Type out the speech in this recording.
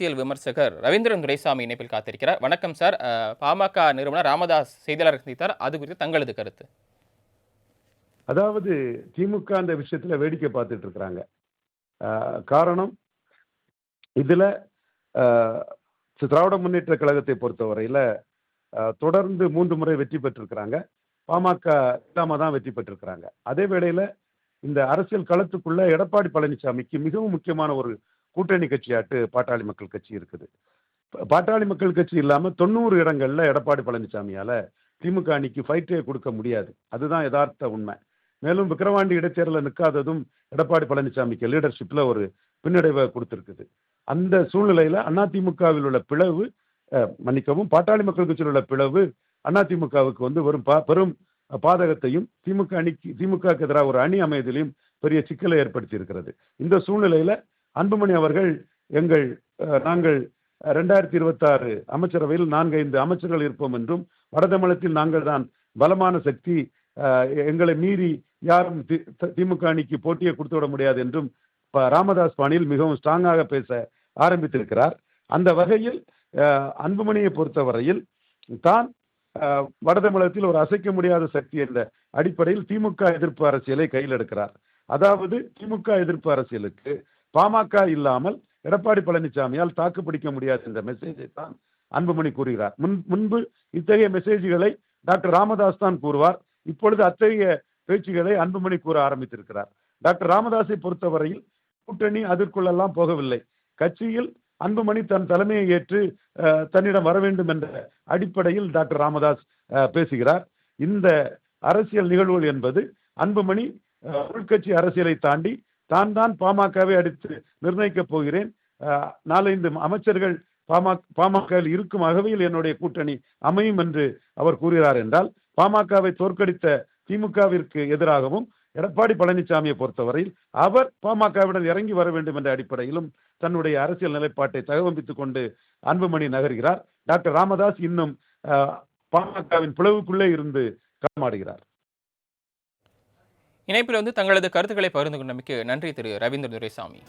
அரசியல் விமர்சகர் ரவீந்திரன் துரைசாமி இணைப்பில் காத்திருக்கிறார். வணக்கம் சார். பாமக நிறுவனர் ராமதாஸ் செய்தியாளர் சந்தித்தார். அது குறித்து தங்களது கருத்து. அதாவது திமுக அந்த விஷயத்துல வேடிக்கை பார்த்துட்டு இருக்கிறாங்க. ஆஹ் காரணம் இதுல ஆஹ் திராவிட முன்னேற்ற கழகத்தை பொறுத்தவரையில தொடர்ந்து மூன்று முறை வெற்றி பெற்றிருக்கிறாங்க. பாமக இல்லாம தான் வெற்றி பெற்றிருக்கிறாங்க. அதே வேளையில இந்த அரசியல் களத்துக்குள்ள எடப்பாடி பழனிசாமிக்கு மிகவும் முக்கியமான ஒரு கூட்டணி கட்சியாட்டு பாட்டாளி மக்கள் கட்சி இருக்குது. பாட்டாளி மக்கள் கட்சி இல்லாமல் தொண்ணூறு இடங்களில் எடப்பாடி பழனிசாமியால் திமுக அணிக்கு ஃபைட்டே கொடுக்க முடியாது. அதுதான் யதார்த்த உண்மை. மேலும் விக்கிரவாண்டி இடைத்தேர்தலில் நிற்காததும் எடப்பாடி பழனிசாமிக்கு லீடர்ஷிப்பில் ஒரு பின்னடைவை கொடுத்துருக்குது. அந்த சூழ்நிலையில் அதிமுகவில் உள்ள பிளவு மன்னிக்கவும் பாட்டாளி மக்கள் கட்சியில் உள்ள பிளவு அதிமுகவுக்கு வந்து வரும் பா- பெரும் பாதகத்தையும் திமுக அணிக்கு திமுகவுக்கு எதிராக ஒரு அணி அமைதியிலையும் பெரிய சிக்கலை ஏற்படுத்தி இருக்கிறது இந்த சூழ்நிலையில அன்புமணி அவர்கள் எங்கள் நாங்கள் ரெண்டாயிரத்தி இருபத்தாறு அமைச்சரவையில் நான்கு ஐந்து அமைச்சர்கள் இருப்போம் என்றும் வடதமிழத்தில் நாங்கள் தான் பலமான சக்தி எங்களை மீறி யாரும் தி- திமுக அணிக்கு போட்டியை கொடுத்து விட முடியாது என்றும் ப- ராமதாஸ் பாணியில் மிகவும் ஸ்ட்ராங்காக பேச ஆரம்பித்திருக்கிறார். அந்த வகையில் அன்புமணியை பொறுத்தவரையில் தான் அஹ், வடதமிழகத்தில் ஒரு அசைக்க முடியாத சக்தி என்ற அடிப்படையில் திமுக எதிர்ப்பு அரசியலை கையில் எடுக்கிறார். அதாவது திமுக எதிர்ப்பு அரசியலுக்கு பாமக இல்லாமல் எடப்பாடி பழனிசாமியால் தாக்கு பிடிக்க முடியாது என்ற மெசேஜை தான் அன்புமணி கூறுகிறார். முன் முன்பு இத்தகைய மெசேஜ்களை டாக்டர் ராமதாஸ் தான் கூறுவார். இப்பொழுது அத்தகைய பேச்சுகளை அன்புமணி கூற ஆரம்பித்திருக்கிறார். டாக்டர் ராமதாஸை பொறுத்தவரையில் கூட்டணி அதற்குள்ளெல்லாம் போகவில்லை. கட்சியில் அன்புமணி தன் தலைமையை ஏற்று தன்னிடம் வர வேண்டும் என்ற அடிப்படையில் டாக்டர் ராமதாஸ் பேசுகிறார். இந்த அரசியல் நிகழ்வுகள் என்பது அன்புமணி உள்கட்சி அரசியலை தாண்டி தான் தான் பாமகவை அடித்து நிர்ணயிக்கப் போகிறேன். அஹ், நாலைந்து அமைச்சர்கள் பாமக பாமகவில் இருக்கும் அகவையில் என்னுடைய கூட்டணி அமையும் என்று அவர் கூறுகிறார் என்றால் பாமகவை தோற்கடித்த திமுகவிற்கு எதிராகவும் எடப்பாடி பழனிசாமியை பொறுத்தவரையில் அவர் பாமகவிடம் இறங்கி வர வேண்டும் என்ற அடிப்படையிலும் தன்னுடைய அரசியல் நிலைப்பாட்டை தகவம்பித்துக் கொண்டு அன்புமணி நகர்கிறார். டாக்டர் ராமதாஸ் இன்னும் பாமகவின் பிளவுக்குள்ளே இருந்து களமாடுகிறார் இணைப்பில் வந்து தங்களது கருத்துக்களை பகிர்ந்து கொண்டமைக்கு நன்றி திரு ரவீந்திர துரைசாமி.